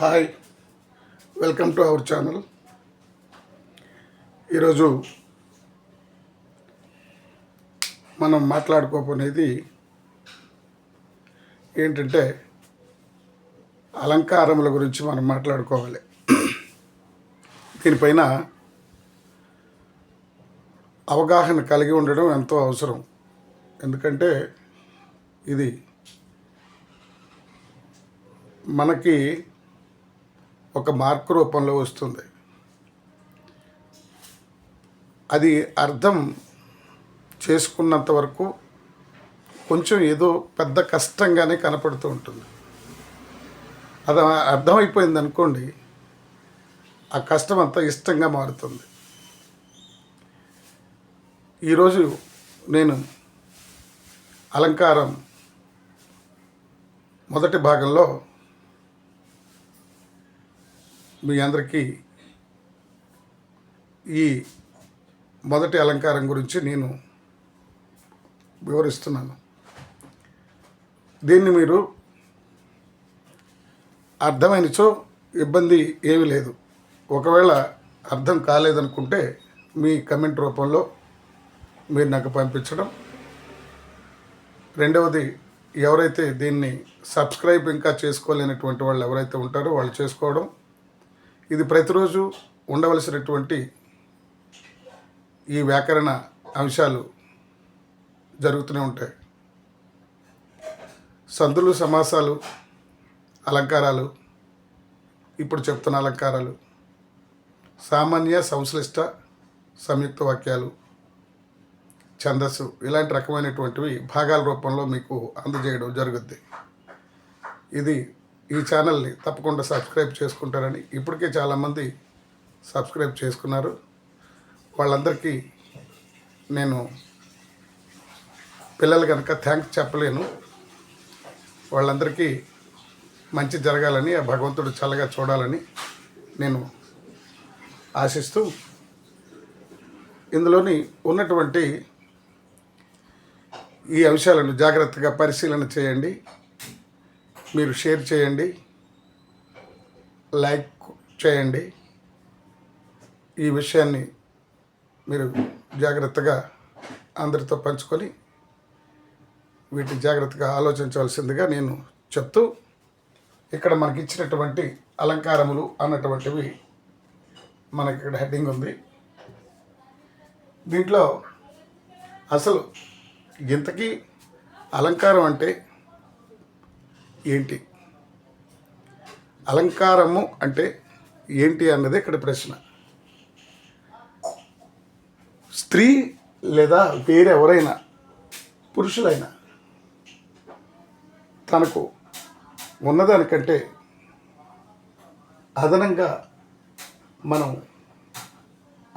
Hi welcome to our channel. ఈరోజు మనం మాట్లాడుకోబోనేది ఏంటంటే అలంకారముల గురించి మనం మాట్లాడుకోవాలి. దీనిపైన అవగాహన కలిగి ఉండడం ఎంతో అవసరం. ఎందుకంటే ఇది మనకి ఒక మార్క్ రూపంలో వస్తుంది. అది అర్థం చేసుకున్నంత వరకు కొంచెం ఏదో పెద్ద కష్టంగానే కనపడుతూ ఉంటుంది. అది అర్థమైపోయింది అనుకోండి ఆ కష్టం అంతా ఇష్టంగా మారుతుంది. ఈరోజు నేను అలంకారం మొదటి భాగంలో మీ అందరికీ ఈ మొదటి అలంకారం గురించి నేను వివరిస్తున్నాను. దీన్ని మీరు అర్థమైనచో ఇబ్బంది ఏమీ లేదు. ఒకవేళ అర్థం కాలేదనుకుంటే మీ కమెంట్ రూపంలో మీరు నాకు పంపించడం. రెండవది ఎవరైతే దీన్ని సబ్స్క్రైబ్ ఇంకా చేసుకోలేనటువంటి వాళ్ళు ఎవరైతే ఉంటారో వాళ్ళు చేసుకోవడం. ఇది ప్రతిరోజు ఉండవలసినటువంటి ఈ వ్యాకరణ అంశాలు జరుగుతూనే ఉంటాయి. సందులు సమాసాలు అలంకారాలు ఇప్పుడు చెప్తున్న అలంకారాలు సామాన్య సంశ్లిష్ట సంయుక్త వాక్యాలు ఛందస్సు ఇలాంటి రకమైనటువంటివి భాగాల రూపంలో మీకు అందజేయడం జరుగుద్ది. ఇది ఈ ఛానల్ని తప్పకుండా సబ్స్క్రైబ్ చేసుకుంటారని ఇప్పటికే చాలామంది సబ్స్క్రైబ్ చేసుకున్నారు. వాళ్ళందరికీ నేను పిల్లలు కనుక థ్యాంక్స్ చెప్పలేను. వాళ్ళందరికీ మంచి జరగాలని ఆ భగవంతుడు చల్లగా చూడాలని నేను ఆశిస్తూ ఇందులోని ఉన్నటువంటి ఈ అంశాలను జాగ్రత్తగా పరిశీలన చేయండి. మీరు షేర్ చేయండి లైక్ చేయండి. ఈ విషయాన్ని మీరు జాగ్రత్తగా అందరితో పంచుకొని వీటిని జాగ్రత్తగా ఆలోచించవలసిందిగా నేను చెప్తూ ఇక్కడ మనకి ఇచ్చినటువంటి అలంకారములు అన్నటువంటివి మనకి ఇక్కడ హెడ్డింగ్ ఉంది. దీంట్లో అసలు ఇంతకీ అలంకారం అంటే ఏంటి? అలంకారము అంటే ఏంటి అన్నది ఇక్కడ ప్రశ్న. స్త్రీ లేదా వేరెవరైనా పురుషులైనా తనకు ఉన్నదానికంటే అదనంగా మనం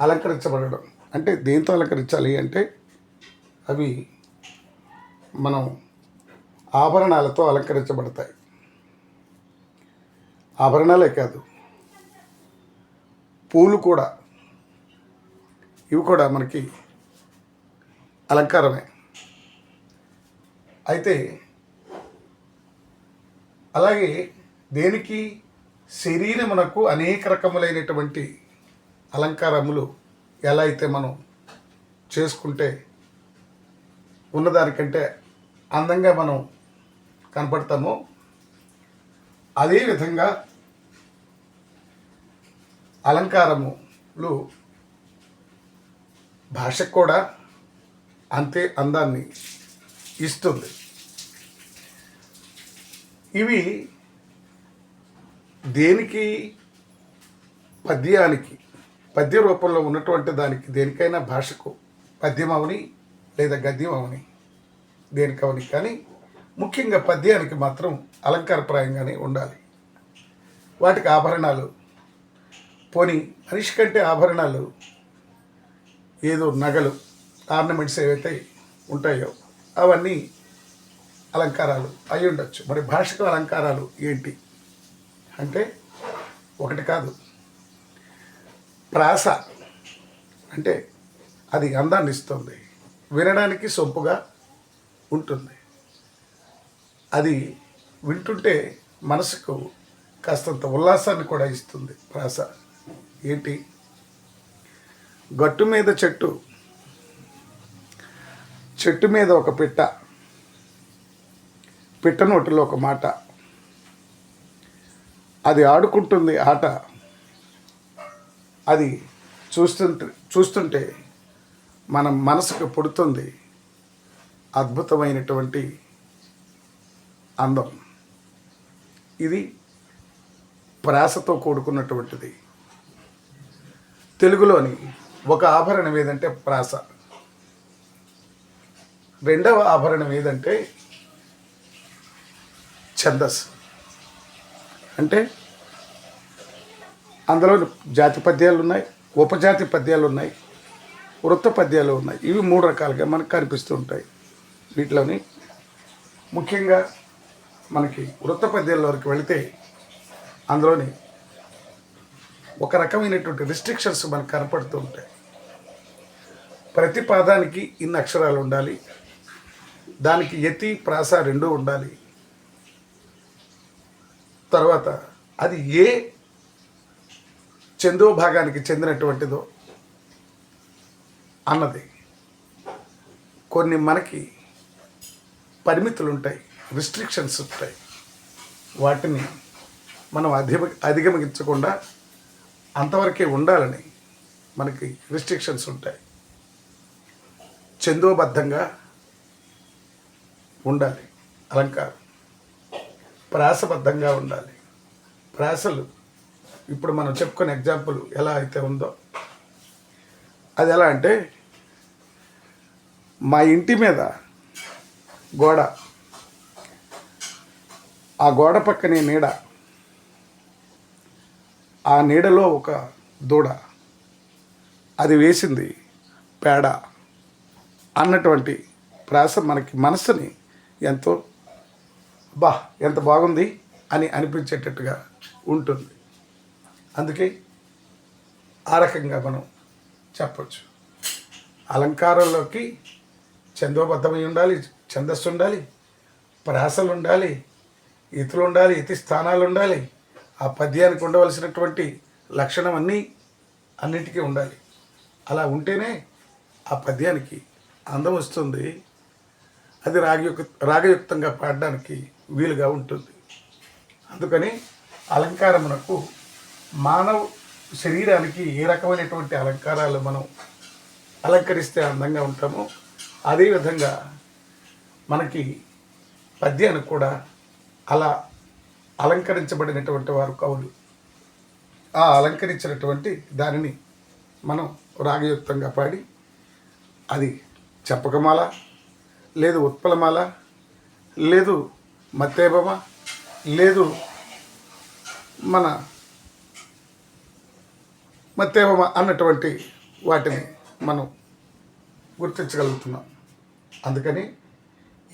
అలంకరించబడడం. అంటే దేంతో అలంకరించాలి అంటే అవి మనం ఆభరణాలతో అలంకరించబడతాయి. ఆభరణాలే కాదు పూలు కూడా. ఇవి కూడా మనకి అలంకారమే. అయితే అలాగే దేనికి శరీరమునకు అనేక రకములైనటువంటి అలంకారములు ఎలా అయితే మనం చేసుకుంటే ఉన్నదానికంటే అందంగా మనం కనపడతామో అదేవిధంగా అలంకారములు భాషకు కూడా అంతే అందాన్ని ఇస్తుంది. ఇవి దేనికి? పద్యానికి. పద్య రూపంలో ఉన్నటువంటి దానికి దేనికైనా భాషకు పద్యం అవని లేదా గద్యం అవని దేనికవని కానీ ముఖ్యంగా పద్యానికి మాత్రం అలంకారప్రాయంగానే ఉండాలి. వాటికి ఆభరణాలు. పోని మనిషి కంటే ఆభరణాలు ఏదో నగలు ఆర్నమెంట్స్ ఏవైతే ఉంటాయో అవన్నీ అలంకారాలు అయి ఉండొచ్చు. మరి భాషకు అలంకారాలు ఏంటి? అంటే ఒకటి కాదు. ప్రాస అంటే అది అందాన్ని ఇస్తుంది. వినడానికి సొంపుగా ఉంటుంది. అది వింటుంటే మనసుకు కాస్తంత ఉల్లాసాన్ని కూడా ఇస్తుంది ప్రాస ఏంటి? గట్టు మీద చెట్టు. చెట్టు మీద ఒక పిట్ట. పిట్ట నోటిలో ఒక మాట. అది ఆడుకుంటుంది ఆట. అది చూస్తుంటే చూస్తుంటే మన మనసుకు పుడుతుంది అద్భుతమైనటువంటి అందం. ఇది ప్రాసతో కూడుకున్నటువంటిది. తెలుగులోని ఒక ఆభరణం ఏదంటే ప్రాస. రెండవ ఆభరణం ఏదంటే ఛందస్. అంటే అందులో జాతి పద్యాలు ఉన్నాయి ఉపజాతి పద్యాలు ఉన్నాయి వృత్త పద్యాలు ఉన్నాయి. ఇవి మూడు రకాలుగా మనకు కనిపిస్తూ ఉంటాయి. వీటిలోని ముఖ్యంగా మనకి వృత్త పద్యాల్లోకి వెళితే అందులోని ఒక రకమైనటువంటి రిస్ట్రిక్షన్స్ మనకు కనపడుతూ ఉంటాయి. ప్రతి పాదానికి ఇన్ని అక్షరాలు ఉండాలి. దానికి యతి ప్రాస రెండూ ఉండాలి. తర్వాత అది ఏ చందో భాగానికి చెందినటువంటిదో అన్నది. కొన్ని మనకి పరిమితులు ఉంటాయి రిస్ట్రిక్షన్స్ ఉంటాయి. వాటిని మనం అధిగ అధిగమించకుండా అంతవరకే ఉండాలని మనకి రిస్ట్రిక్షన్స్ ఉంటాయి. చందోబద్ధంగా ఉండాలి. అలంకారం. ప్రాసబద్ధంగా ఉండాలి. ప్రాసలు ఇప్పుడు మనం చెప్పుకునే ఎగ్జాంపుల్ ఎలా అయితే ఉందో అది ఎలా అంటే మా ఇంటి మీద గోడ ఆ గోడ పక్కనే నీడ. ఆ నీడలో ఒక దూడ. అది వేసింది పేడ అన్నటువంటి ప్రాస మనకి మనసుని ఎంతో బా ఎంత బాగుంది అని అనిపించేటట్టుగా ఉంటుంది. అందుకే ఆ రకంగా మనం చెప్పచ్చు. అలంకారంలోకి చందోబద్ధమై ఉండాలి ఛందస్సు ఉండాలి ప్రాసలు ఉండాలి ఇతులు ఉండాలి ఇతి స్థానాలు ఉండాలి ఆ పద్యానికి ఉండవలసినటువంటి లక్షణం అన్నీ అన్నిటికీ ఉండాలి. అలా ఉంటేనే ఆ పద్యానికి అందం వస్తుంది. అది రాగయుక్ రాగయుక్తంగా పాడడానికి వీలుగా ఉంటుంది. అందుకని అలంకారమునకు మానవ శరీరానికి ఏ రకమైనటువంటి అలంకారాలు మనం అలంకరిస్తే అందంగా ఉంటామో అదేవిధంగా మనకి పద్యానికి కూడా అలా అలంకరించబడినటువంటి వారు కవులు. ఆ అలంకరించినటువంటి దానిని మనం రాగయుక్తంగా పాడి అది చెప్పకమాల లేదు ఉత్పలమాల లేదు మత్తేభమ లేదు మన మత్తేభమ అన్నటువంటి వాటిని మనం గుర్తించగలుగుతున్నాం. అందుకని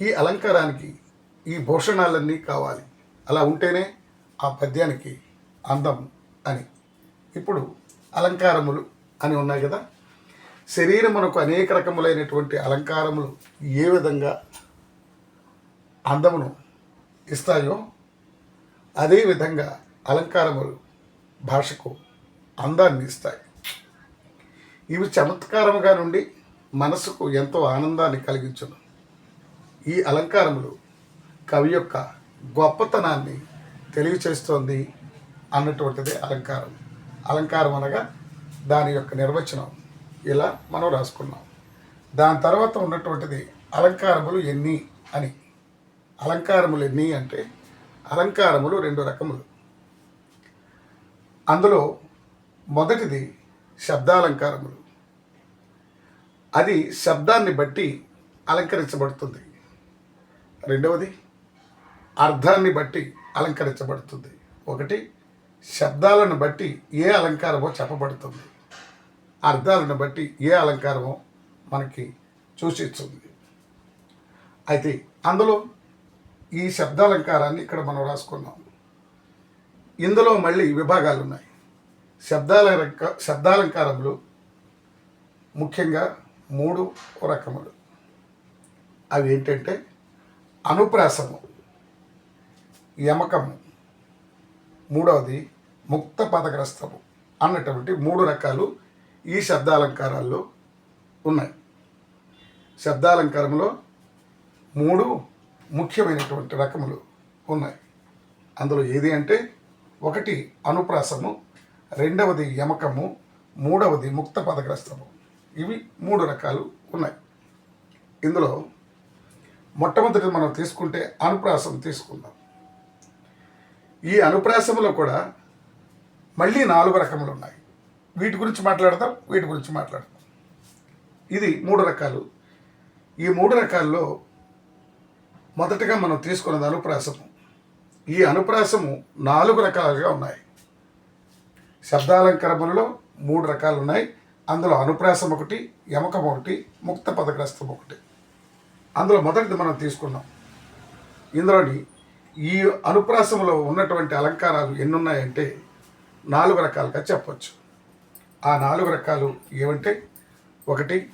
ఈ అలంకారానికి ఈ భూషణాలన్నీ కావాలి. అలా ఉంటేనే ఆ పద్యానికి అందం అని. ఇప్పుడు అలంకారములు అని ఉన్నాయి కదా. శరీరమునకు అనేక రకములైనటువంటి అలంకారములు ఏ విధంగా అందమును ఇస్తాయో అదేవిధంగా అలంకారములు భాషకు అందాన్ని ఇస్తాయి. ఇవి చమత్కారముగా నుండి మనసుకు ఎంతో ఆనందాన్ని కలిగించును. ఈ అలంకారములు కవి యొక్క గొప్పతనాన్ని తెలియచేస్తోంది అన్నటువంటిది అలంకారం. అలంకారం అనగా దాని యొక్క నిర్వచనం. ఇలా మనం రాసుకున్నాం. దాని తర్వాత ఉన్నటువంటిది అలంకారములు ఎన్ని అని. అలంకారములు ఎన్ని అంటే అలంకారములు రెండు రకములు. అందులో మొదటిది శబ్దాలంకారములు. అది శబ్దాన్ని బట్టి అలంకరించబడుతుంది. రెండవది అర్థాన్ని బట్టి అలంకరించబడుతుంది. ఒకటి శబ్దాలను బట్టి ఏ అలంకారమో చెప్పబడుతుంది. అర్థాలను బట్టి ఏ అలంకారమో మనకి సూచిస్తుంది. అయితే అందులో ఈ శబ్దాలంకారాన్ని ఇక్కడ మనం రాసుకున్నాం. ఇందులో మళ్ళీ విభాగాలు ఉన్నాయి శబ్దాల శబ్దాలంకారములు ముఖ్యంగా మూడు రకములు. అవి ఏంటంటే అనుప్రాసము యమకము మూడవది ముక్త పదగ్రస్తము అన్నటువంటి మూడు రకాలు ఈ శబ్దాలంకారాల్లో ఉన్నాయి. శబ్దాలంకారంలో మూడు ముఖ్యమైనటువంటి రకములు ఉన్నాయి. అందులో ఏది అంటే ఒకటి అనుప్రాసము రెండవది యమకము మూడవది ముక్త పదగ్రస్తము. ఇవి మూడు రకాలు ఉన్నాయి. ఇందులో మొట్టమొదటి మనం తీసుకుంటే అనుప్రాసం తీసుకుందాం. ఈ అనుప్రాసములో కూడా మళ్ళీ నాలుగు రకములు ఉన్నాయి వీటి గురించి మాట్లాడదాం వీటి గురించి మాట్లాడదాం. ఇది మూడు రకాలు. ఈ మూడు రకాల్లో మొదటగా మనం తీసుకున్నది అనుప్రాసము ఈ అనుప్రాసము నాలుగు రకాలుగా ఉన్నాయి. శబ్దాలంకరములలో మూడు రకాలు ఉన్నాయి అందులో అనుప్రాసం ఒకటి యమకం ఒకటి ముక్త పదగ్రస్తం ఒకటి. అందులో మొదటిది మనం తీసుకున్నాం. ఇందులోని ఈ అనుప్రాసంలో ఉన్నటువంటి అలంకారాలు ఎన్నున్నాయంటే నాలుగు రకాలుగా చెప్పవచ్చు ఆ నాలుగు రకాలు ఏమంటే ఒకటి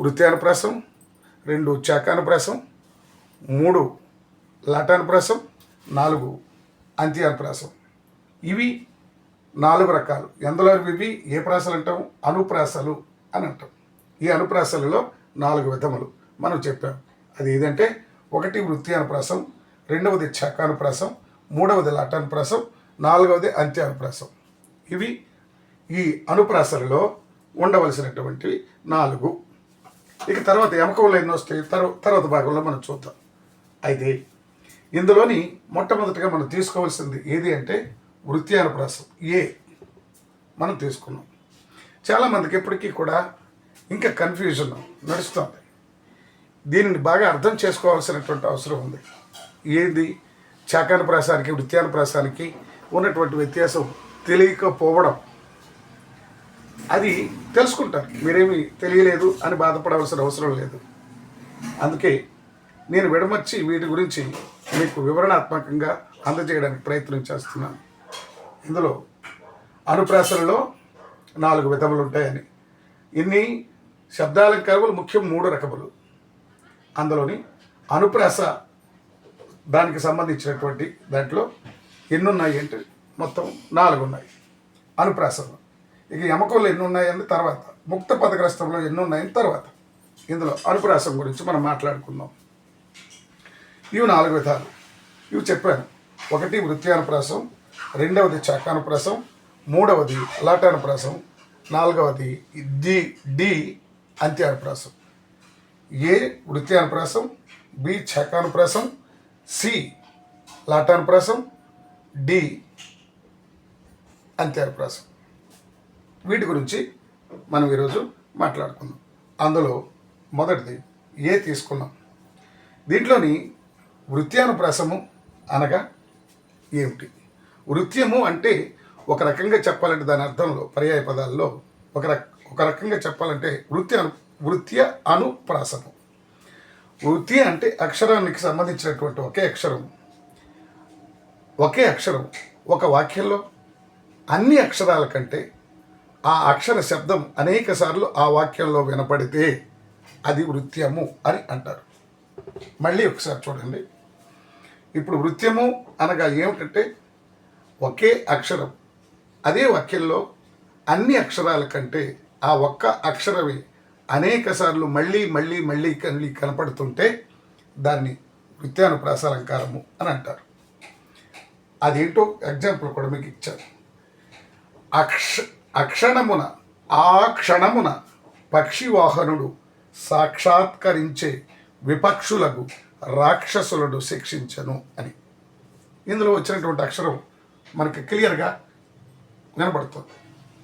వృత్యానుప్రాసం రెండు చాకానుప్రాసం మూడు లటానుప్రాసం నాలుగు అంత్యానుప్రాసం ఇవి నాలుగు రకాలు. ఎందులో ఇవి? ఏ ప్రాసలు అంటాం? అనుప్రాసలు అని అంటాం. ఈ అనుప్రాసలలో నాలుగు విధములు. మనం చెప్పాం. అది ఏదంటే ఒకటి వృత్తి అనుప్రాసం రెండవది చక్కానుప్రాసం మూడవది లటానుప్రాసం నాలుగవది అంత్యానుప్రాసం. ఇవి ఈ అనుప్రాసలలో ఉండవలసినటువంటివి నాలుగు. ఇక తర్వాత ఎమకంలో ఎన్ని వస్తాయి. తర్వాత భాగంలో మనం చూద్దాం. అయితే ఇందులోని మొట్టమొదటిగా మనం తీసుకోవాల్సింది ఏది అంటే వృత్తి అనుప్రాసం ఏ? మనం తీసుకున్నాం. చాలామందికి ఎప్పటికీ కూడా ఇంకా కన్ఫ్యూజన్ నడుస్తుంది. దీనిని బాగా అర్థం చేసుకోవాల్సినటువంటి అవసరం ఉంది. ఏది? వృత్యాన ప్రాసానికి ఉన్నటువంటి వ్యత్యాసం తెలియకపోవడం. అది తెలుసుకుంటారు. మీరేమి తెలియలేదు అని బాధపడవలసిన అవసరం లేదు. అందుకే నేను విడమర్చి వీటి గురించి మీకు వివరణాత్మకంగా అందజేయడానికి ప్రయత్నం చేస్తున్నాను. ఇందులో అనుప్రాసనలో నాలుగు విధములు ఉంటాయని ఇన్ని శబ్దాలంకారములు ముఖ్యం మూడు రకములు. అందులోని అనుప్రాస దానికి సంబంధించినటువంటి దాంట్లో ఎన్ని ఉన్నాయి అంటే మొత్తం నాలుగు ఉన్నాయి అనుప్రాసంలో. ఇక యమకంలో ఎన్ని ఉన్నాయని తర్వాత ముక్త పదగ్రస్తంలో ఎన్ని ఉన్నాయని తర్వాత. ఇందులో అనుప్రాసం గురించి మనం మాట్లాడుకుందాం. ఇవి నాలుగు విధాలు. ఇవి చెప్పాను. ఒకటి వృత్యానుప్రాసం రెండవది చకానుప్రాసం మూడవది లాటానుప్రాసం నాలుగవది డి డి అంత్యానుప్రాసం. ఏ వృత్యానుప్రాసం బి చకానుప్రాసం సి లాటానుప్రాసం డి అంత్యానుప్రాసం వీటి గురించి మనం ఈరోజు మాట్లాడుకుందాం. అందులో మొదటిది ఏ తీసుకున్నాం? దీంట్లోని వృత్యానుప్రాసము అనగా ఏమిటి? వృత్యము అంటే ఒక రకంగా చెప్పాలంటే దాని అర్థంలో పర్యాయ పదాల్లో ఒక రక ఒక రకంగా చెప్పాలంటే వృత్తి వృత్య అనుప్రాసము. వృత్తి అంటే అక్షరానికి సంబంధించినటువంటి ఒకే అక్షరం. ఒకే అక్షరం. ఒక వాక్యంలో అన్ని అక్షరాల కంటే ఆ అక్షర శబ్దం అనేక సార్లు ఆ వాక్యంలో వినపడితే అది వృత్యము అని అంటారు. మళ్ళీ ఒకసారి చూడండి. ఇప్పుడు వృత్యము అనగా ఏమిటంటే ఒకే అక్షరం. అదే వాక్యంలో అన్ని అక్షరాల కంటే ఆ ఒక్క అక్షరమే అనేక సార్లు మళ్ళీ మళ్ళీ మళ్ళీ కళ్ళి కనపడుతుంటే దాన్ని వృత్యానుప్రాసాలంకారము అని అంటారు. అదేంటో ఎగ్జాంపుల్ కూడా మీకు ఇచ్చారు అక్ష అక్షణమున ఆ క్షణమున పక్షివాహనుడు సాక్షాత్కరించే విపక్షులకు రాక్షసులను శిక్షించను అని. ఇందులో వచ్చినటువంటి అక్షరం మనకి క్లియర్గా కనబడుతుంది.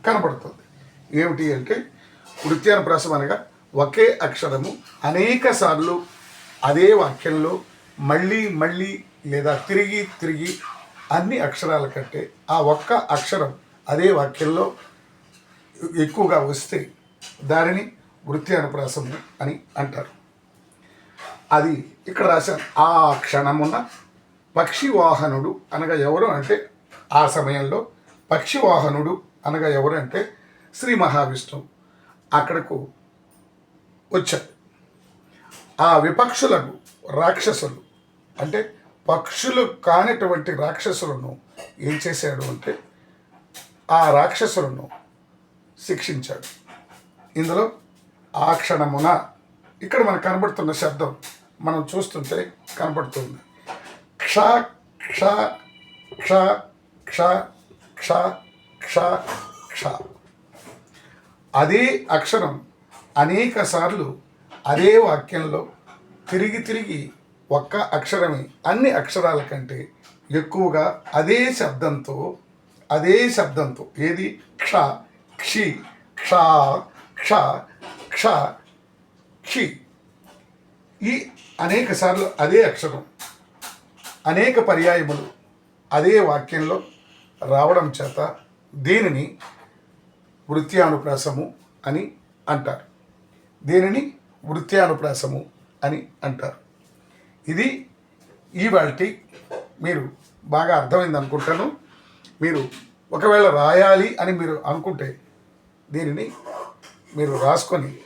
కనబడుతుంది. ఏమిటి అంటే వృత్యానుప్రాసం అనగా ఒకే అక్షరము అనేక సార్లు అదే వాక్యంలో మళ్ళీ మళ్ళీ లేదా తిరిగి తిరిగి అన్ని అక్షరాల కంటే ఆ ఒక్క అక్షరం అదే వాక్యంలో ఎక్కువగా వస్తే దానిని వృత్తి అనుప్రాసము అని అంటారు. అది ఇక్కడ రాశారు ఆ క్షణమున పక్షివాహనుడు అనగా ఎవరు అంటే ఆ సమయంలో పక్షివాహనుడు అనగా ఎవరు అంటే శ్రీ మహావిష్ణువు. అక్కడకు వచ్చాడు. ఆ విపక్షులకు రాక్షసులు అంటే పక్షులు కానిటువంటి రాక్షసులను ఏం చేశాడు అంటే ఆ రాక్షసులను శిక్షించాడు. ఇందులో ఆ క్షణమున ఇక్కడ మనకు కనబడుతున్న శబ్దం మనం చూస్తుంటే కనబడుతుంది. క్ష క్ష క్ష క్ష క్ష క్ష క్ష. అదే అక్షరం అనేక సార్లు అదే వాక్యంలో తిరిగి తిరిగి ఒక్క అక్షరమే అన్ని అక్షరాల కంటే ఎక్కువగా అదే శబ్దంతో అదే శబ్దంతో ఏది? క్ష క్షి క్ష క్ష క్ష క్షి. ఈ అనేక సార్లు అదే అక్షరం అనేక పర్యాయములు అదే వాక్యంలో రావడం చేత దీనిని వృత్యానుప్రాసము అని అంటారు. దీనిని వృత్యానుప్రాసము అని అంటారు. ఇది ఇవాల్టి మీరు బాగా అర్థమైంది అనుకుంటాను మీరు ఒకవేళ రాయాలి అని మీరు అనుకుంటే దీనిని మీరు రాసుకొని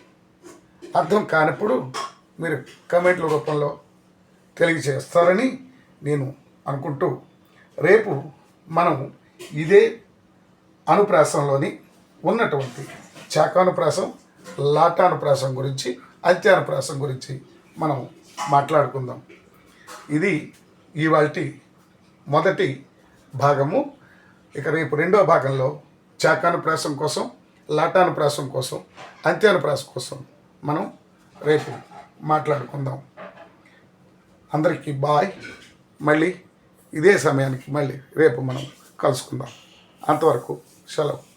అర్థం కానప్పుడు మీరు కమెంట్ల రూపంలో తెలియజేస్తారని నేను అనుకుంటూ రేపు మనం ఇదే అనుప్రాసంలోని ఉన్నటువంటి చాకానుప్రాసం లాటానుప్రాసం గురించి అంత్యానుప్రాసం గురించి మనం మాట్లాడుకుందాం. ఇది ఇవాల్టి మొదటి భాగము. ఇక రేపు రెండో భాగంలో చాకానుప్రాసం కోసం లాటానుప్రాసం కోసం అంత్యానుప్రాసం కోసం మనం రేపు మాట్లాడుకుందాం. అందరికీ బాయ్. మళ్ళీ ఇదే సమయానికి మళ్ళీ రేపు మనం కలుసుకుందాం. అంతవరకు సెలవు.